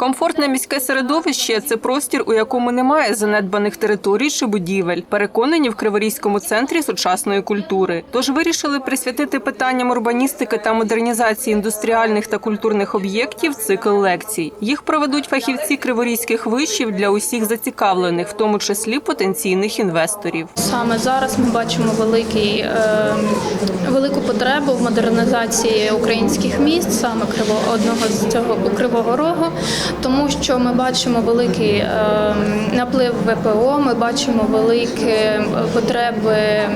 Комфортне міське середовище це простір, у якому немає занедбаних територій чи будівель. Переконані в Криворізькому центрі сучасної культури. Тож вирішили присвятити питанням урбаністики та модернізації індустріальних та культурних об'єктів цикл лекцій. Їх проведуть фахівці криворізьких вишів для усіх зацікавлених, в тому числі потенційних інвесторів. Саме зараз ми бачимо великий, е, велику потребу в модернізації українських міст, саме одного з цього Кривого Рогу, тому що ми бачимо великий е, наплив ВПО, ми бачимо великі е, потреби е,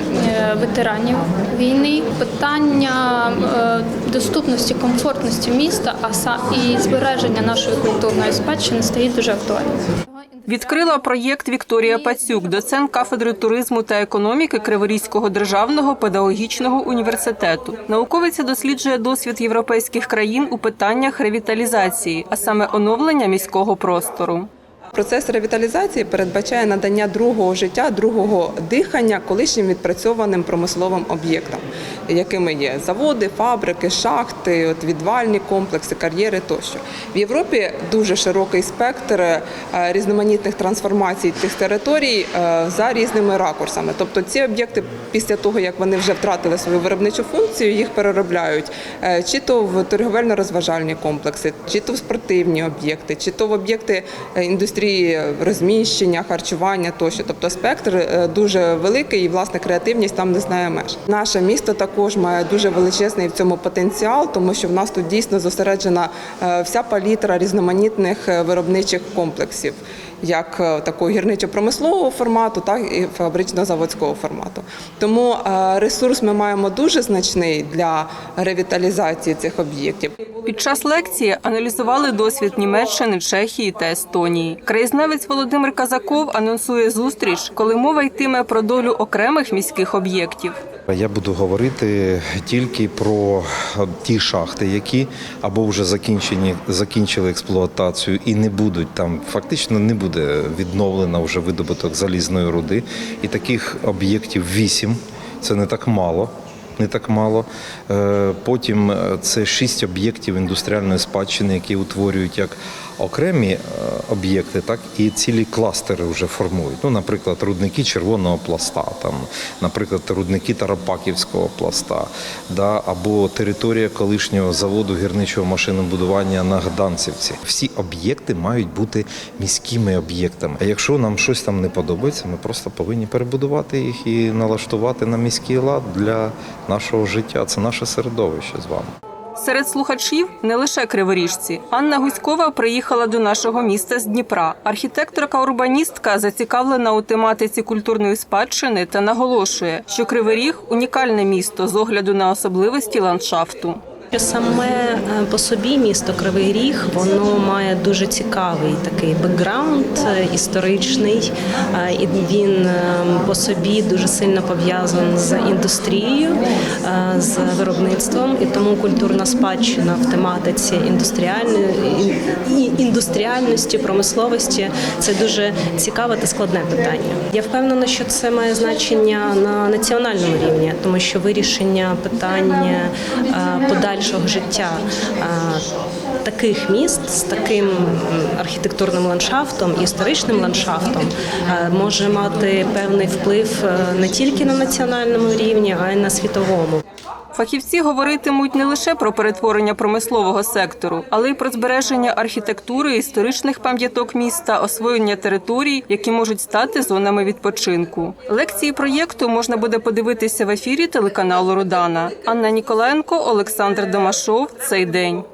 ветеранів війни. Питання е, доступності, комфортності міста, а і збереження нашої культурної спадщини стоїть дуже актуальним. Відкрила проєкт Вікторія Пацюк, доцент кафедри туризму та економіки Криворізького державного педагогічного університету. Науковиця досліджує досвід європейських країн у питаннях ревіталізації, а саме оновлення міського простору. Процес ревіталізації передбачає надання другого життя, другого дихання колишнім відпрацьованим промисловим об'єктам, якими є заводи, фабрики, шахти, от відвальні комплекси, кар'єри тощо. В Європі дуже широкий спектр е, різноманітних трансформацій цих територій е, за різними ракурсами. Тобто ці об'єкти після того, як вони вже втратили свою виробничу функцію, їх переробляють е, чи то в торговельно-розважальні комплекси, чи то в спортивні об'єкти, чи то в об'єкти індустрії розміщення, харчування тощо. Тобто спектр дуже великий і власне креативність там не знає меж. Наше місто також має дуже величезний в цьому потенціал, тому що в нас тут дійсно зосереджена е, вся палітра різноманітних е, виробничих комплексів. Як е, такого гірничо-промислового формату, так і фабрично-заводського формату. Тому ресурс ми маємо дуже значний для ревіталізації цих об'єктів. Під час лекції аналізували досвід Німеччини, Чехії та Естонії. Краєзнавець Володимир Казаков анонсує зустріч, коли мова йтиме про долю окремих міських об'єктів. Я буду говорити тільки про ті шахти, які або вже закінчені, закінчили експлуатацію і не будуть там. Фактично не буде відновлено вже видобуток залізної руди. І таких об'єктів вісім. Це не так мало. Не так мало. Е, Потім е, це шість об'єктів індустріальної спадщини, які утворюють як окремі е, об'єкти, так і цілі кластери вже формують. Ну, наприклад, рудники червоного пласта, там, наприклад, рудники Тарапаківського пласта, да, або територія колишнього заводу гірничого машинобудування на Гданцівці. Всі об'єкти мають бути міськими об'єктами. А якщо нам щось там не подобається, ми просто повинні перебудувати їх і налаштувати на міський лад для нашого життя. Це наше середовище з вами. Серед слухачів не лише криворіжці. Анна Гуськова приїхала до нашого міста з Дніпра. Архітекторка-урбаністка зацікавлена у тематиці культурної спадщини та наголошує, що Кривий унікальне місто з огляду на особливості ландшафту. Саме е, по собі місто Кривий Ріг воно має дуже цікавий такий бекграунд е, історичний, е, і він по собі дуже сильно пов'язаний з індустрією, з виробництвом, і тому культурна спадщина в тематиці індустріальної індустріальності, промисловості це дуже цікаве та складне питання. Я впевнена, що це має значення на національному рівні, тому що вирішення питання е, подальшого життя е, таких міст з таким архітектурним ландшафтом історичним ландшафтом е, може мати певний вплив е, не тільки на національному рівні, а й на світовому. Фахівці говоритимуть не лише про перетворення промислового сектору, але й про збереження архітектури, історичних пам'яток міста, освоєння територій, які можуть стати зонами відпочинку. Лекції проєкту можна буде подивитися в ефірі телеканалу Родана. Анна Ніколенко, Олександр Домашов. Цей день.